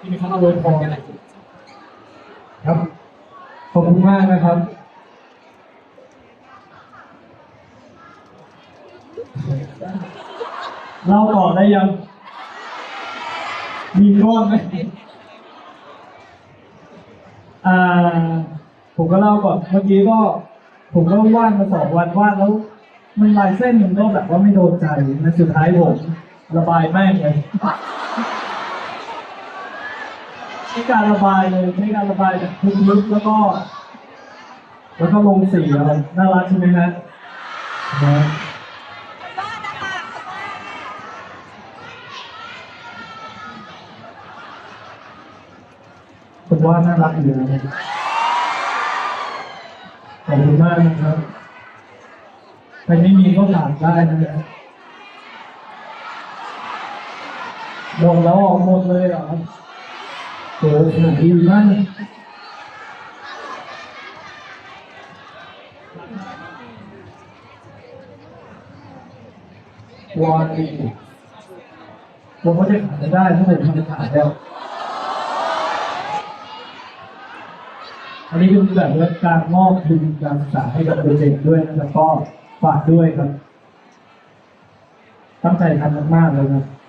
ที่มีคำอวยพรครับ ขอบคุณมากนะครับ เล่าต่อได้ยัง มีก้อนไหมอ่า ผมก็เล่าก่อน เมื่อกี้ก็ ผมก็วาดมาสองวันวาดแล้ว มันลายเส้นมันก็แบบว่าไม่โดนใจ แล้วสุดท้ายผม ระบายแม่งเลยใช้การระบายเลยใช้การระบายแบบลึกๆแล้วก็ แล้วก็ลงสีอะไรน่ารักใช่ไหมฮะนะนะคะผมว่าน่ารักอยู่นะขอบคุณมากนะครับใครไม่มีก็ถามได้นะครับ หมดแล้วออกหมดเลยเหรอครับโหขนาดดีมากวอนดีผมก็จะขายไม่ได้ถ้าผมทำขายแล้ว อันนี้เป็นแบบว่าการมอบทุนการศึกษาให้กับเด็กๆด้วยนะครับก็ฝากด้วยครับ ตั้งใจทำมากๆเลยครับ